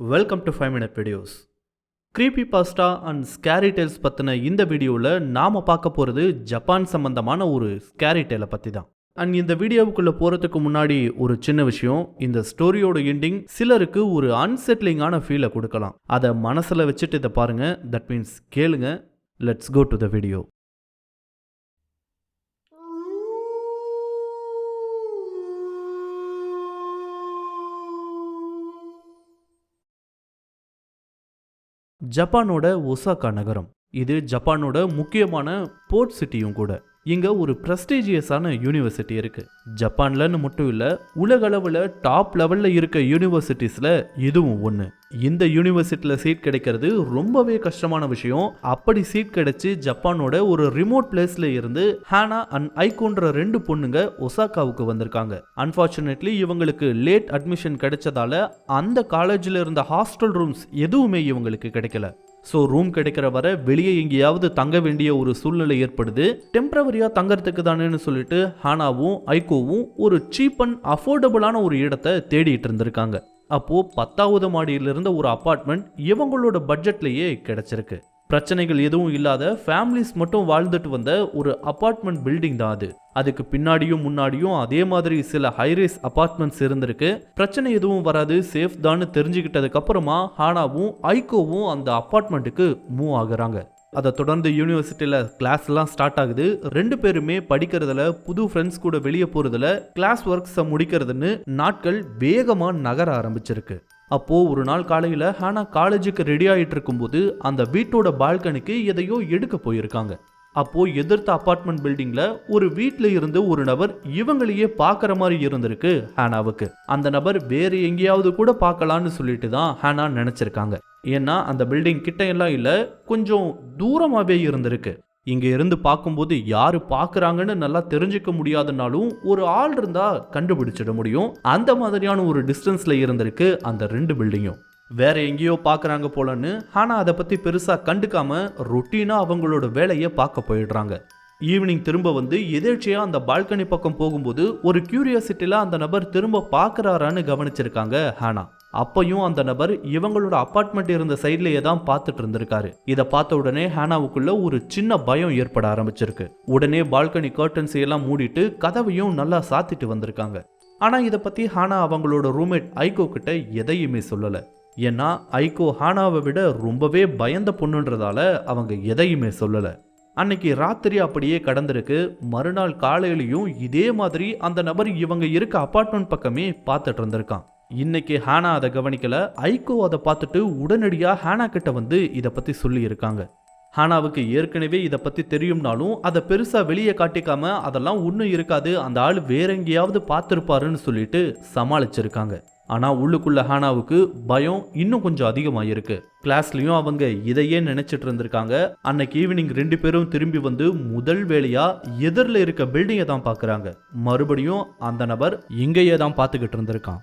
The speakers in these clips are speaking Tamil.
Welcome to five minute videos creepypasta and scary tales பற்றின இந்த வீடியோவில் நாம் பார்க்க போகிறது ஜப்பான் சம்பந்தமான ஒரு ஸ்கேரி டேலை பற்றி தான் அண்ட் இந்த வீடியோவுக்குள்ளே போகிறதுக்கு முன்னாடி ஒரு சின்ன விஷயம் இந்த ஸ்டோரியோட எண்டிங் சிலருக்கு ஒரு அன்செட்லிங்கான ஃபீலை கொடுக்கலாம். அதை மனசில் வச்சுட்டு இதை பாருங்கள் தட் மீன்ஸ் கேளுங்க. Let's go to the video ஜப்பானோட Osaka நகரம். இது ஜப்பானோட முக்கியமான போர்ட் சிட்டியும் கூட. இங்கே ஒரு ப்ரெஸ்டீஜியஸான யூனிவர்சிட்டி இருக்குது ஜப்பான்லன்னு மட்டும் இல்லை உலக அளவில் டாப் லெவலில் இருக்க யூனிவர்சிட்டிஸில் இதுவும் ஒன்று இந்த யூனிவர்சிட்டியில் சீட் கிடைக்கிறது ரொம்பவே கஷ்டமான விஷயம். அப்படி சீட் கிடைச்சி ஜப்பானோட ஒரு ரிமோட் பிளேஸில் இருந்து ஹானா அண்ட் ஐகோன்ற ரெண்டு பொண்ணுங்க ஒசாக்காவுக்கு வந்திருக்காங்க. அன்ஃபார்ச்சுனேட்லி இவங்களுக்கு லேட் அட்மிஷன் கிடைச்சதால அந்த காலேஜில் இருந்த ஹாஸ்டல் ரூம்ஸ் எதுவுமே இவங்களுக்கு கிடைக்கல. ஸோ ரூம் கிடைக்கிற வர வெளியே எங்கேயாவது தங்க வேண்டிய ஒரு சூழ்நிலை ஏற்படுது. டெம்பரவரியாக தங்கறதுக்கு தானேன்னு சொல்லிட்டு ஹானாவும் ஐகோவும் ஒரு சீப் அண்ட் அஃபோர்டபுளான ஒரு இடத்தை தேடிட்டு இருந்திருக்காங்க. அப்போது பத்தாவது மாடியிலிருந்த ஒரு அப்பார்ட்மெண்ட் இவங்களோட பட்ஜெட்லேயே கிடச்சிருக்கு. பிரச்சனைகள் எதுவும் இல்லாத ஃபேமிலிஸ் மட்டும் வாழ்ந்துட்டு வந்த ஒரு அப்பார்ட்மெண்ட் பில்டிங் தான் அது. அதுக்கு பின்னாடியும் முன்னாடியும் அதே மாதிரி சில ஹைரேஸ் அபார்ட்மெண்ட்ஸ் இருந்திருக்கு. பிரச்சனை எதுவும் வராது சேஃப் தான்னு தெரிஞ்சுக்கிட்டதுக்கு அப்புறமா ஹானாவும் ஐகோவும் அந்த அப்பார்ட்மெண்ட்டுக்கு மூவ் ஆகுறாங்க. அதை தொடர்ந்து யூனிவர்சிட்டியில் கிளாஸ்லாம் ஸ்டார்ட் ஆகுது. ரெண்டு பேருமே படிக்கிறதுல புது ஃப்ரெண்ட்ஸ் கூட வெளியே போகிறதுல கிளாஸ் ஒர்க்ஸை முடிக்கிறதுன்னு நாட்கள் வேகமாக நகர ஆரம்பிச்சிருக்கு. அப்போது ஒரு நாள் காலையில் ஹானா காலேஜுக்கு ரெடி ஆகிட்டு இருக்கும்போது அந்த வீட்டோட பால்கனிக்கு எதையோ எடுக்க போயிருக்காங்க. அப்போது எதிர்த்த அப்பார்ட்மெண்ட் பில்டிங்கில் ஒரு வீட்டில் இருந்து ஒரு நபர் இவங்களையே பார்க்குற மாதிரி இருந்திருக்கு ஹானாவுக்கு. அந்த நபர் வேறு எங்கேயாவது கூட பார்க்கலான்னு சொல்லிட்டு தான் ஹானா நினச்சிருக்காங்க. ஏன்னா அந்த பில்டிங் கிட்ட எல்லாம் இல்லை கொஞ்சம் தூரமாகவே இருந்திருக்கு. இங்கே இருந்து பார்க்கும்போது யார் பார்க்குறாங்கன்னு நல்லா தெரிஞ்சுக்க முடியாதுனாலும் ஒரு ஆள் இருந்தால் கண்டுபிடிச்சிட முடியும். அந்த மாதிரியான ஒரு டிஸ்டன்ஸில் இருந்திருக்கு அந்த ரெண்டு பில்டிங்கும் வேற எங்கேயோ பார்க்குறாங்க போலன்னு ஆனால் அதை பற்றி பெருசாக கண்டுக்காமல் ரொட்டீனாக அவங்களோட வேலையை பார்க்க போயிடுறாங்க. ஈவினிங் திரும்ப வந்து எதிர்ச்சியாக அந்த பால்கனி பக்கம் போகும்போது ஒரு கியூரியாசிட்டியில் அந்த நபர் திரும்ப பார்க்குறாரான்னு கவனிச்சிருக்காங்க ஹானா. அப்பையும் அந்த நபர் இவங்களோட அப்பார்ட்மெண்ட் இருந்த சைட்லேயே தான் பார்த்துட்டு இருந்திருக்காரு. இதை பார்த்த உடனே ஹேனாவுக்குள்ள ஒரு சின்ன பயம் ஏற்பட ஆரம்பிச்சிருக்கு. உடனே பால்கனி கர்டன்ஸ் எல்லாம் மூடிட்டு கதவையும் நல்லா சாத்திட்டு வந்திருக்காங்க. ஆனா இதை பத்தி ஹானா அவங்களோட ரூம்மேட் ஐகோ கிட்ட எதையுமே சொல்லல. ஏன்னா ஐகோ ஹானாவை விட ரொம்பவே பயந்த பொண்ணுன்றதால அவங்க எதையுமே சொல்லல. அன்னைக்கு ராத்திரி அப்படியே கடந்திருக்கு. மறுநாள் காலையிலையும் இதே மாதிரி அந்த நபர் இவங்க இருக்க அபார்ட்மெண்ட் பக்கமே பார்த்துட்டு இருந்திருக்கான். இன்னைக்கு ஹானா அதை கவனிக்கல ஐகோ அதை பார்த்துட்டு உடனடியாக ஹானா கிட்ட வந்து இதை பற்றி சொல்லியிருக்காங்க. ஹானாவுக்கு ஏற்கனவே இதை பற்றி தெரியும்னாலும் அதை பெருசாக வெளியே காட்டிக்காம அதெல்லாம் ஒன்றும் இருக்காது அந்த ஆள் வேற எங்கேயாவது பார்த்துருப்பாருன்னு சொல்லிட்டு சமாளிச்சிருக்காங்க. ஆனால் உள்ளுக்குள்ள ஹானாவுக்கு பயம் இன்னும் கொஞ்சம் அதிகமாயிருக்கு. கிளாஸ்லையும் அவங்க இதையே நினைச்சிட்டு இருந்திருக்காங்க. அன்னைக்கு ஈவினிங் ரெண்டு பேரும் திரும்பி வந்து முதல் வேலையா எதிரில் இருக்க பில்டிங்கை தான் பார்க்குறாங்க. மறுபடியும் அந்த நபர் இங்கேயே தான் பார்த்துக்கிட்டு இருந்திருக்கான்.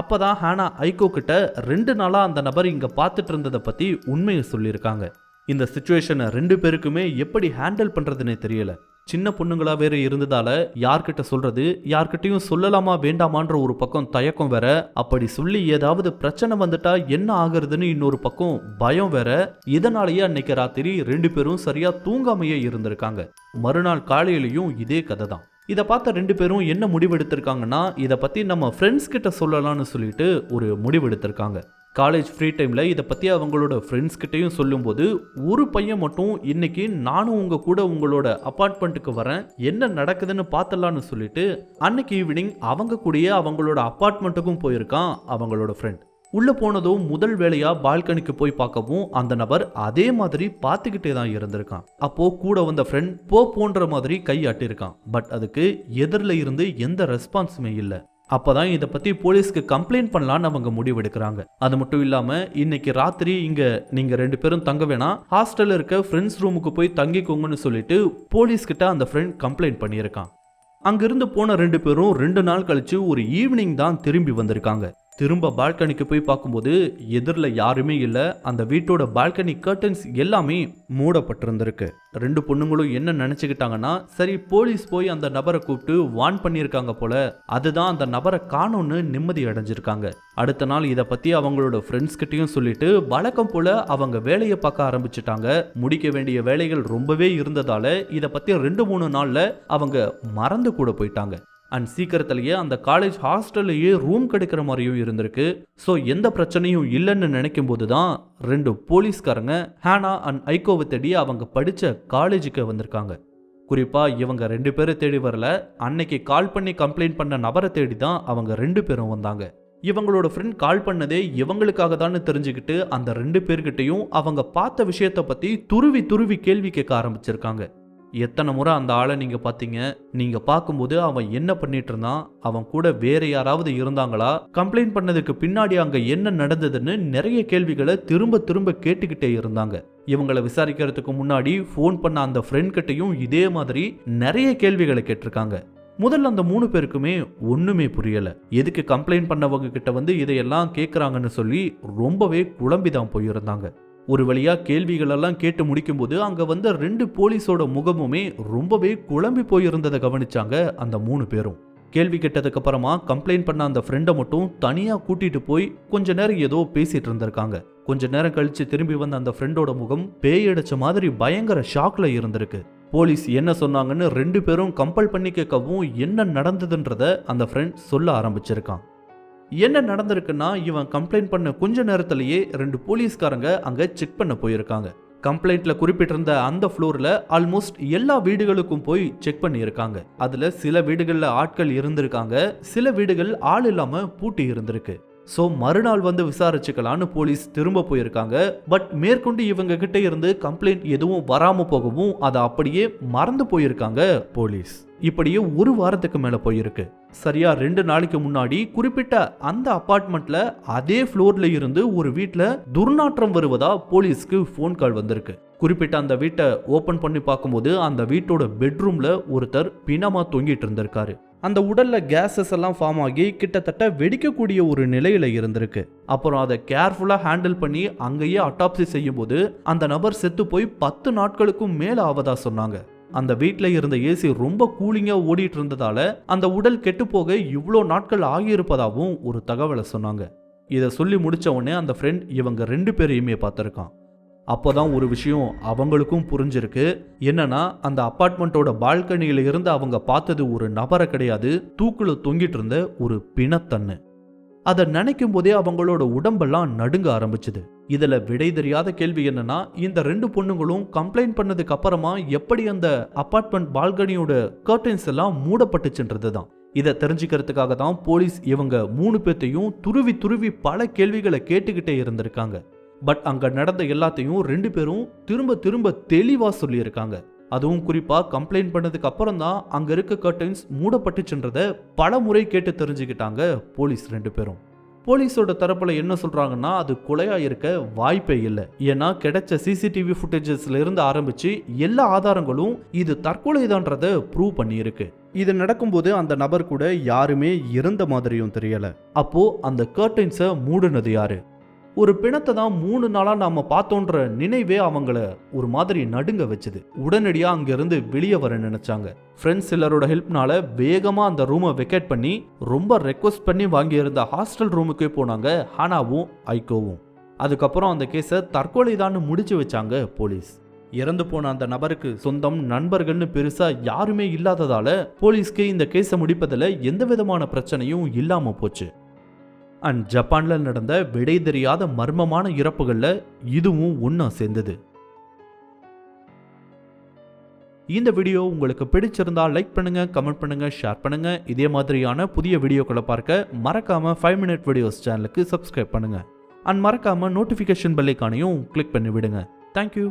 அப்போ தான் ஹானா ஐகோ கிட்ட ரெண்டு நாளாக அந்த நபர் இங்கே பார்த்துட்டு இருந்ததை பற்றி உண்மையை சொல்லியிருக்காங்க. இந்த சுச்சுவேஷனை ரெண்டு பேருக்குமே எப்படி ஹேண்டில் பண்ணுறதுனே தெரியல. சின்ன பொண்ணுங்களா வேற இருந்ததால யார்கிட்ட சொல்றது யார்கிட்டயும் சொல்லலாமா வேண்டாமான்ற ஒரு பக்கம் தயக்கம் வேற. அப்படி சொல்லி ஏதாவது பிரச்சனை வந்துட்டா என்ன ஆகுறதுன்னு இன்னொரு பக்கம் பயம் வேற. இதனாலேயே அன்னைக்கு ராத்திரி ரெண்டு பேரும் சரியா தூங்காமையே இருந்திருக்காங்க. மறுநாள் காலையிலையும் இதே கதை தான் இதை பார்த்த ரெண்டு பேரும் என்ன முடிவெடுத்திருக்காங்கன்னா இதை பற்றி நம்ம ஃப்ரெண்ட்ஸ் கிட்ட சொல்லலாம்னு சொல்லிட்டு ஒரு முடிவெடுத்திருக்காங்க. காலேஜ் ஃப்ரீ டைமில் இதை பற்றி அவங்களோட ஃப்ரெண்ட்ஸ் கிட்டேயும் சொல்லும்போது ஒரு பையன் மட்டும் இன்றைக்கி நானும் உங்கள் கூட உங்களோட அப்பார்ட்மெண்ட்டுக்கு வரேன் என்ன நடக்குதுன்னு பார்த்தலான்னு சொல்லிட்டு அன்னைக்கு ஈவினிங் அவங்க கூடயே அவங்களோட அப்பார்ட்மெண்ட்டுக்கும் போயிருக்கான் அவங்களோட ஃப்ரெண்ட் உள்ளே போனதும் முதல் வேலையாக பால்கனிக்கு போய் பார்க்கவும் அந்த நபர் அதே மாதிரி பார்த்துக்கிட்டே தான் இருந்திருக்கான். அப்போ கூட வந்த ஃப்ரெண்ட் போ போன்ற மாதிரி கையாட்டியிருக்கான் பட் அதுக்கு எதிரில் இருந்து எந்த ரெஸ்பான்ஸுமே இல்லை. அப்பதான் இதை பத்தி போலீஸ்க்கு கம்ப்ளைண்ட் பண்ணலான்னு அவங்க முடிவெடுக்கிறாங்க. அது மட்டும் இல்லாம இன்னைக்கு ராத்திரி இங்க நீங்க ரெண்டு பேரும் தங்க வேணாம். ஹாஸ்டல்ல இருக்க ஃப்ரெண்ட்ஸ் ரூமுக்கு போய் தங்கிக்கோங்கன்னு சொல்லிட்டு போலீஸ் கிட்ட அந்த ஃப்ரெண்ட் கம்ப்ளைண்ட் பண்ணியிருக்கான். அங்கிருந்து போன ரெண்டு பேரும் ரெண்டு நாள் கழிச்சு ஒரு ஈவினிங் தான் திரும்பி வந்திருக்காங்க. திரும்ப பால்கனிக்கு போய் பார்க்கும்போது எதிரில் யாருமே இல்லை. அந்த வீட்டோட பால்கனி கர்டன்ஸ் எல்லாமே மூடப்பட்டிருந்திருக்கு. ரெண்டு பொண்ணுங்களும் என்ன நினச்சிக்கிட்டாங்கன்னா சரி போலீஸ் போய் அந்த நபரை கூப்பிட்டு வார்ன் பண்ணியிருக்காங்க போல. அதுதான் அந்த நபரை காணோன்னு நிம்மதி அடைஞ்சிருக்காங்க. அடுத்த நாள் இதை பற்றி அவங்களோட ஃப்ரெண்ட்ஸ் கிட்டையும் சொல்லிட்டு வழக்கம் போல அவங்க வேலையை பார்க்க ஆரம்பிச்சிட்டாங்க. முடிக்க வேண்டிய வேலைகள் ரொம்பவே இருந்ததால இதை பற்றி ரெண்டு மூணு நாளில் அவங்க மறந்து கூட போயிட்டாங்க. அண்ட் சீக்கிரத்திலேயே அந்த காலேஜ் ஹாஸ்டல்லையே ரூம் கிடைக்கிற மாதிரியும் இருந்திருக்கு. ஸோ எந்த பிரச்சனையும் இல்லைன்னு நினைக்கும் போது தான் ரெண்டு போலீஸ்காரங்க ஹேனா அண்ட் ஐகோவை தேடி அவங்க படித்த காலேஜுக்கு வந்திருக்காங்க. குறிப்பாக இவங்க ரெண்டு பேரை தேடி வரல. அன்னைக்கு கால் பண்ணி கம்ப்ளைண்ட் பண்ண நபரை தேடி தான் அவங்க ரெண்டு பேரும் வந்தாங்க. இவங்களோட ஃப்ரெண்ட் கால் பண்ணதே இவங்களுக்காக தான் தெரிஞ்சுக்கிட்டு அந்த ரெண்டு பேர்கிட்டையும் அவங்க பார்த்த விஷயத்தை பற்றி துருவி துருவி கேள்வி கேட்க ஆரம்பிச்சிருக்காங்க. எத்தனை முறை அந்த ஆளை நீங்கள் பார்த்தீங்க? நீங்கள் பார்க்கும்போது அவன் என்ன பண்ணிட்டு இருந்தான் அவன் கூட வேற யாராவது இருந்தாங்களா? கம்ப்ளைண்ட் பண்ணதுக்கு பின்னாடி அங்கே என்ன நடந்ததுன்னு நிறைய கேள்விகளை திரும்ப திரும்ப கேட்டுக்கிட்டே இருந்தாங்க. இவங்களை விசாரிக்கிறதுக்கு முன்னாடி ஃபோன் பண்ண அந்த ஃப்ரெண்ட் கிட்டையும் இதே மாதிரி நிறைய கேள்விகளை கேட்டிருக்காங்க. முதல்ல அந்த மூணு பேருக்குமே ஒண்ணுமே புரியல. எதுக்கு கம்ப்ளைண்ட் பண்ணவங்க கிட்ட வந்து இதையெல்லாம் கேட்குறாங்கன்னு சொல்லி ரொம்பவே குழம்பி தான் போயிருந்தாங்க. ஒரு வழியாக கேள்விகளெல்லாம் கேட்டு முடிக்கும்போது அங்கே வந்த ரெண்டு போலீஸோட முகமுமே ரொம்பவே குழம்பி போயிருந்ததை கவனிச்சாங்க அந்த மூணு பேரும். கேள்வி கேட்டதுக்கு அப்புறமா கம்ப்ளைண்ட் பண்ண அந்த ஃப்ரெண்டை மட்டும் தனியாக கூட்டிட்டு போய் கொஞ்ச நேரம் ஏதோ பேசிட்டு இருந்திருக்காங்க. கொஞ்ச நேரம் கழிச்சு திரும்பி வந்த அந்த ஃப்ரெண்டோட முகம் பேய் அடிச்ச மாதிரி பயங்கர ஷாக்ல இருந்திருக்கு. போலீஸ் என்ன சொன்னாங்கன்னு ரெண்டு பேரும் கம்பல் பண்ணி கேட்கவும் என்ன நடந்ததுன்றத அந்த ஃப்ரெண்ட் சொல்ல ஆரம்பிச்சிருக்கான். என்ன நடந்திருக்குன்னா இவன் கம்ப்ளைண்ட் பண்ண கொஞ்ச நேரத்திலேயே ரெண்டு போலீஸ்காரங்க அங்கே செக் பண்ண போயிருக்காங்க. கம்ப்ளைண்ட்ல குறிப்பிட்டிருந்த அந்த ஃப்ளோர்ல ஆல்மோஸ்ட் எல்லா வீடுகளுக்கும் போய் செக் பண்ணியிருக்காங்க. அதுல சில வீடுகள்ல ஆட்கள் இருந்திருக்காங்க சில வீடுகள் ஆள் இல்லாம பூட்டி இருந்திருக்கு. ஸோ மறுநாள் வந்து விசாரிச்சுக்கலான்னு போலீஸ் திரும்ப போயிருக்காங்க. பட் மேற்கொண்டு இவங்க கிட்ட இருந்து கம்ப்ளைண்ட் எதுவும் வராமல் போகவும் அதை அப்படியே மறந்து போயிருக்காங்க போலீஸ். இப்படியே ஒரு வாரத்துக்கு மேலே போயிருக்கு. சரியா ரெண்டு நாளைக்கு முன்னாடி குறிப்பிட்ட அந்த அப்பார்ட்மெண்ட்ல அதே ஃப்ளோர்ல இருந்து ஒரு வீட்டில் துர்நாற்றம் வருவதா போலீஸ்க்கு ஃபோன் கால் வந்திருக்கு. குறிப்பிட்ட அந்த வீட்டை ஓபன் பண்ணி பார்க்கும்போது அந்த வீட்டோட பெட்ரூம்ல ஒருத்தர் பிணமா தொங்கிட்டு இருந்திருக்காரு. அந்த உடலில் கேஸஸ் எல்லாம் ஃபார்ம் ஆகி கிட்டத்தட்ட வெடிக்கக்கூடிய ஒரு நிலையில் இருந்திருக்கு. அப்புறம் அதை கேர்ஃபுல்லாக ஹேண்டில் பண்ணி அங்கேயே அட்டாப்சி செய்யும்போது அந்த நபர் செத்து போய் பத்து நாட்களுக்கும் மேலே ஆவதா சொன்னாங்க. அந்த வீட்டில் இருந்த ஏசி ரொம்ப கூலிங்காக ஓடிட்டு இருந்ததால அந்த உடல் கெட்டுப்போக இவ்வளோ நாட்கள் ஆகியிருப்பதாகவும் ஒரு தகவலை சொன்னாங்க. இதை சொல்லி முடித்த உடனே அந்த ஃப்ரெண்ட் இவங்க ரெண்டு பேரையுமே பார்த்துருக்கான். அப்போதான் ஒரு விஷயம் அவங்களுக்கும் புரிஞ்சிருக்கு. என்னன்னா அந்த அப்பார்ட்மெண்ட்டோட பால்கனியில இருந்து அவங்க பார்த்தது ஒரு நபரை கிடையாது. தூக்குல தொங்கிட்டு இருந்த ஒரு பிணத்தன்னு அதை நினைக்கும் போதே அவங்களோட உடம்பெல்லாம் நடுங்க ஆரம்பிச்சுது. இதுல விடை தெரியாத கேள்வி என்னன்னா இந்த ரெண்டு பொண்ணுங்களும் கம்ப்ளைண்ட் பண்ணதுக்கு அப்புறமா எப்படி அந்த அப்பார்ட்மெண்ட் பால்கனியோட கர்டன்ஸ் எல்லாம் மூடப்பட்டுச்சுன்றது தான் இதை தெரிஞ்சுக்கிறதுக்காக தான் போலீஸ் இவங்க மூணு பேர்த்தையும் துருவி துருவி பல கேள்விகளை கேட்டுக்கிட்டே இருந்திருக்காங்க. பட் அங்கே நடந்த எல்லாத்தையும் ரெண்டு பேரும் திரும்ப திரும்ப தெளிவாக சொல்லியிருக்காங்க. அதுவும் குறிப்பாக கம்ப்ளைண்ட் பண்ணதுக்கு அப்புறம் தான் அங்கே இருக்க கர்டைன்ஸ் மூடப்பட்டுச்சுன்றதை பல முறை கேட்டு தெரிஞ்சுக்கிட்டாங்க போலீஸ் ரெண்டு பேரும். போலீஸோட தரப்பில் என்ன சொல்கிறாங்கன்னா அது குலையாக இருக்க வாய்ப்பே இல்லை. ஏன்னா கிடைச்ச சிசிடிவி ஃபுட்டேஜஸ்ல இருந்து ஆரம்பிச்சு எல்லா ஆதாரங்களும் இது தற்கொலைதான்றத ப்ரூவ் பண்ணியிருக்கு. இது நடக்கும்போது அந்த நபர் கூட யாருமே இருந்த மாதிரியும் தெரியல. அப்போ அந்த கர்டைன்ஸை மூடுனது யாரு? ஒரு பிணத்தை தான் மூணு நாளாக நாம் பார்த்தோன்ற நினைவே அவங்கள ஒரு மாதிரி நடுங்க வச்சுது. உடனடியாக அங்கேருந்து வெளியே வர நினைச்சாங்க. ஃப்ரெண்ட்ஸ் சிலரோட ஹெல்ப்னால வேகமாக அந்த ரூமை வெக்கேட் பண்ணி ரொம்ப ரெக்வஸ்ட் பண்ணி வாங்கியிருந்த ஹாஸ்டல் ரூமுக்கே போனாங்க ஹானாவும் ஐகோவும். அதுக்கப்புறம் அந்த கேஸை தற்கொலை தான் முடிச்சு வச்சாங்க போலீஸ். இறந்து போன அந்த நபருக்கு சொந்தம் நண்பர்கள்னு பெருசா யாருமே இல்லாததால போலீஸ்க்கு இந்த கேஸை முடிப்பதில் எந்த விதமான பிரச்சனையும் இல்லாம போச்சு. அண்ட் ஜப்பானில் நடந்த விடை தெரியாத மர்மமான இறப்புகளில் இதுவும் ஒன்றா சேர்ந்தது. இந்த வீடியோ உங்களுக்கு பிடிச்சிருந்தா லைக் பண்ணுங்க கமெண்ட் பண்ணுங்க ஷேர் பண்ணுங்க. இதே மாதிரியான புதிய வீடியோக்களை பார்க்க மறக்காம ஃபைவ் மினிட் வீடியோஸ் சேனலுக்கு சப்ஸ்கிரைப் பண்ணுங்க. அண்ட் மறக்காம நோட்டிஃபிகேஷன் பெல்லைக்கானையும் கிளிக் பண்ணி விடுங்க தேங்க்யூ